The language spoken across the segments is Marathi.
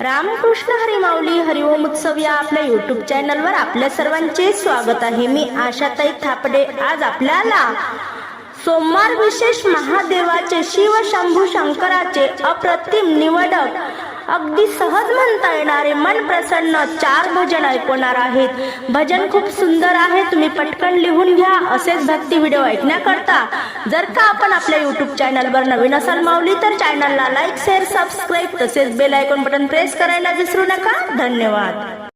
रामकृष्ण हरी हरिओम उत्सव या आपल्या युट्यूब चॅनलवर आपल्या सर्वांचे स्वागत आहे. मी आशाताई थापडे. आज आपल्याला सोमवार विशेष महादेवाचे शिव शंभू शंकराचे अप्रतिम निवडक अगदी सहज म्हणता येणारे मन प्रसन्न चार भजन ऐकवणार आहेत. भजन खूप सुंदर आहे तुम्ही पटकन लिहून घ्या असेच भक्ती व्हिडिओ ऐकण्याकरता. जर का आपण आपल्या युट्यूब चॅनलवर नवीन असाल माऊली तर चॅनलला लाईक शेअर सबस्क्राईब तसेच बेल आयकॉन बटन प्रेस करायला विसरू नका. धन्यवाद.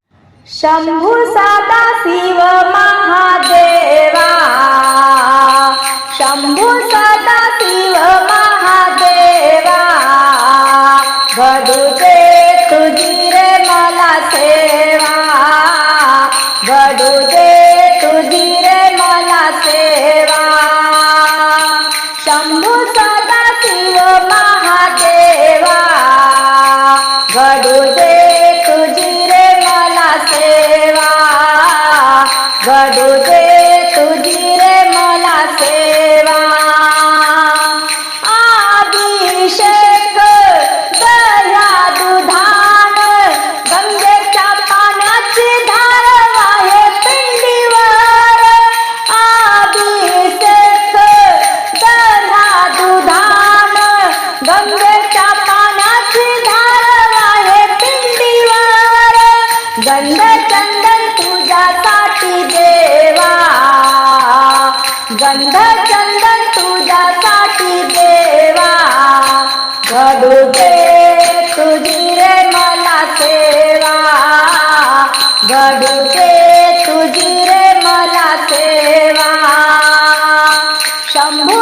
शंभू सादा शिव महादेवा. शंभू सदा शिव महा घडू दे तुझी रे मला सेवा घडू दे तुझी रे मला सेवा शंभू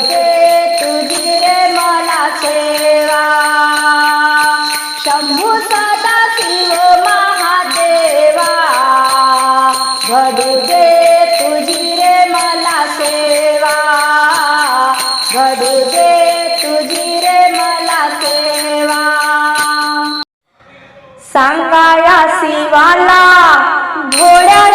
करू तुझी रे मला सेवा. शंभू सदा शिव महादेवा घडू दे तुझी रे मला सेवा. घडू दे तुझी रे मला सेवा. सांगाया शिवाला घोड्या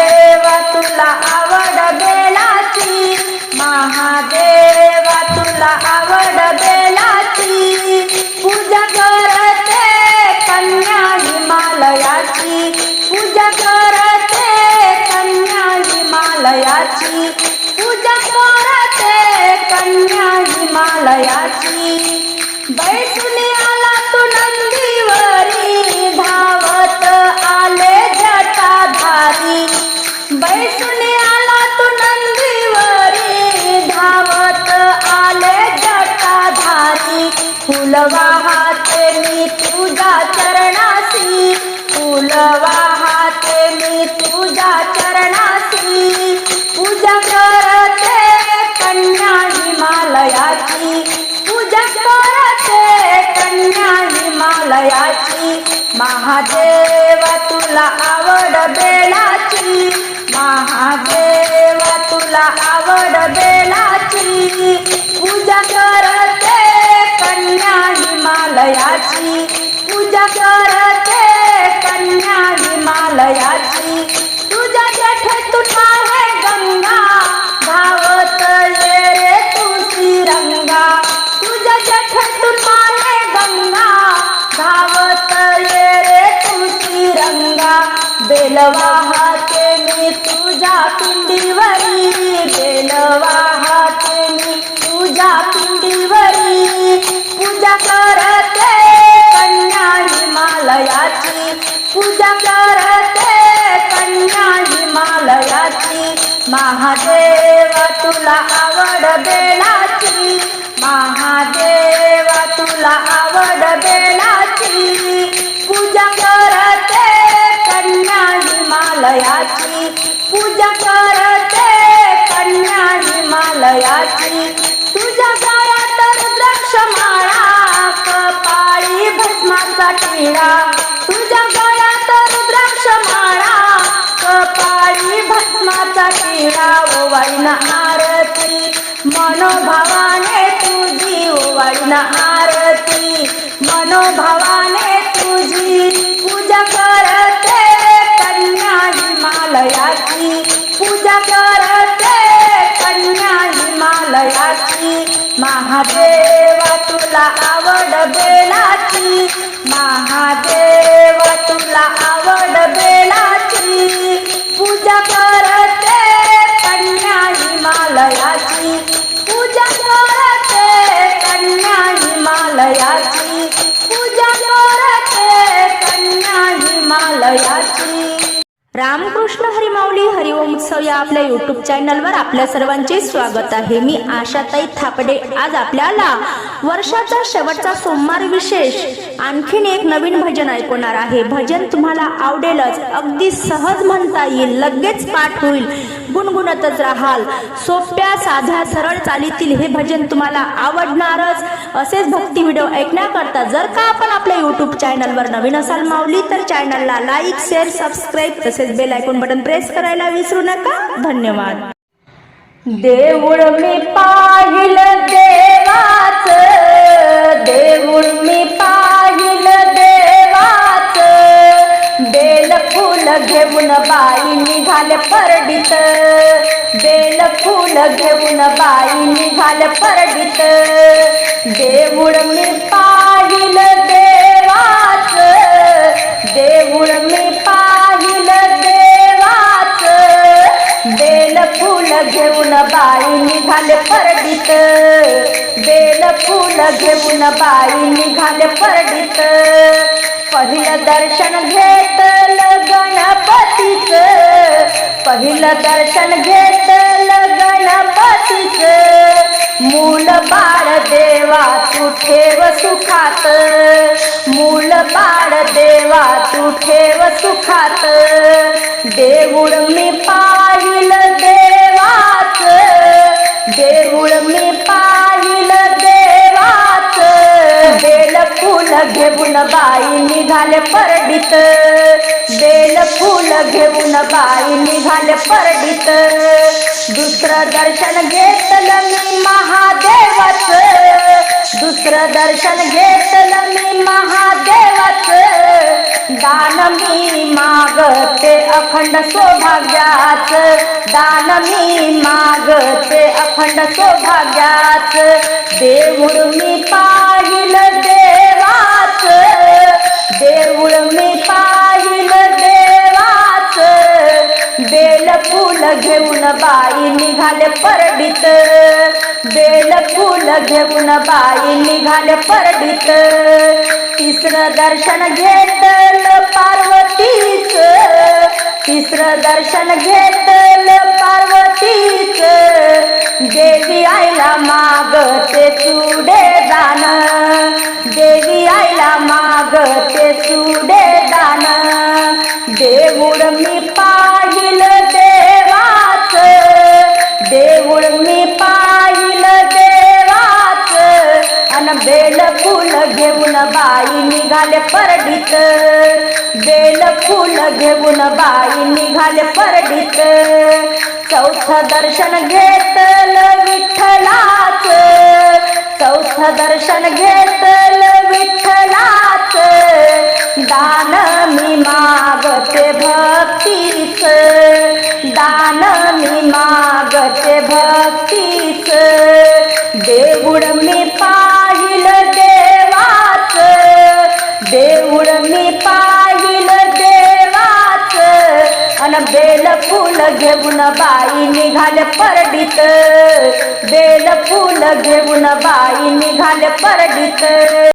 महादेवा तुला आवड बेलाची. महादेवा तुला आवड बेलाची. पूजा करते कन्या हिमालयाची पूजा करते कन्या हिमालयाची पूजा करते कन्या हिमालयाची बैठ महादेवा तुला आवड बेलाची. महादेवा तुला आवड बेलाची. पूजा करते कन्या हिमालयाची पूजा करते कन्या हिमालयाची रंगा बेलवाहाते मी तुझा पिंडीवरी बेलवाहाते मी तुझा पिंडीवरी. पूजा करते कन्या हिमालयाची पूजा करते कन्या हिमालयाची महादेव तुला आवड बेलाची महादेव तुला आवड भस्माचा तुझ्या गळ्यात रुद्राक्ष माळा कपाळी भस्माचा टिळा ओवाळीन आरती मनोभावाने तुझी ओवाळीन आरती मनोभावाने तुझी पूजा करते कन्या हिमालयाची पूजा करते कन्या हिमालयाची महादेवा तुला आवड बेलाची. महादेव तुला आवड बेलाची. पूजा करते कन्या हिमालयाची पूजा करते कन्या हिमालयाची पूजा करते कन्या हिमालयाची रामकृष्ण उत्सव या आपल्या युट्यूब चॅनलवर आपल्या सर्वांचे स्वागत आहे. मी आशाताई थापडे. आज आपल्याला वर्षाचा शेवटचा सोमवार विशेष आणखीन एक नवीन भजन ऐकवणार आहे. भजन तुम्हाला आवडेलच. अगदी सहज म्हणता येईल. लगेच पाठ होईल. गुणगुणतच राहाल. सोप्या साध्या सरळ चालीतील हे भजन तुम्हाला आवडणारच. असेच भक्ती व्हिडिओ ऐकण्याकरता जर का आपण आपल्या युट्यूब चॅनलवर नवीन असाल मावली तर चॅनलला लाईक शेअर सबस्क्राईब तसेच बेल आयकॉन बटन प्रेस करायला विसरू नका. धन्यवाद. देऊळ मी पाहिलं देवाच देऊळ मी पाहिलं देवाच. बेल फुल घेऊन बाई निघाल परडीत. बेल फुल घेऊन बाई निघाल परडीत. देऊळ मी पाहिलं देवाच देऊळ निघाले परडीत. बेल फुल घेऊन बाई निघाले परडीत. पहिलं दर्शन घेतल गणपतीच. पहिलं दर्शन घेतल गणपतीच. मूल बाळ देवा तू ठेव सुखात. मूल बाळ देवा तू ठेव सुखात. देऊळ मी पाहिलं दे घेऊन बाई निघाले परडीत. बेल फुल घेऊन बाई निघाले परडीत. दुसरं दर्शन घेतलं मी महादेवाच. दुसरं दर्शन घेतलं मी महादेवाच. दान मी मागते अखंड सौभाग्याच. दान मी मागते अखंड सौभाग्याच. देऊळ मी पाहिलं देवाच देऊळ मी पाहिलं देवाच. बेल फुल घेऊन बाई निघाले परडीत. बेल फुल घेऊन बाई निघाले परडीत. तिसरं दर्शन घेतलं पार्वतीच. तिसरं दर्शन घेतलं पार्वतीच. देवी आईला मागते चुडे दान. देवी आईला मागते चुडे दान. देऊळ मी बाई निघाले परडीत. बेल फुल घेऊन बाई निघाले परडीत. चौथ दर्शन घेतल विठ्ठलाच. चौथ दर्शन घेतलं विठ्ठलाच. दान मी मागते भक्तीच. दान घेऊन बाई निघाले परडीत. बेल फूल घेऊन बाई निघाले परडीत.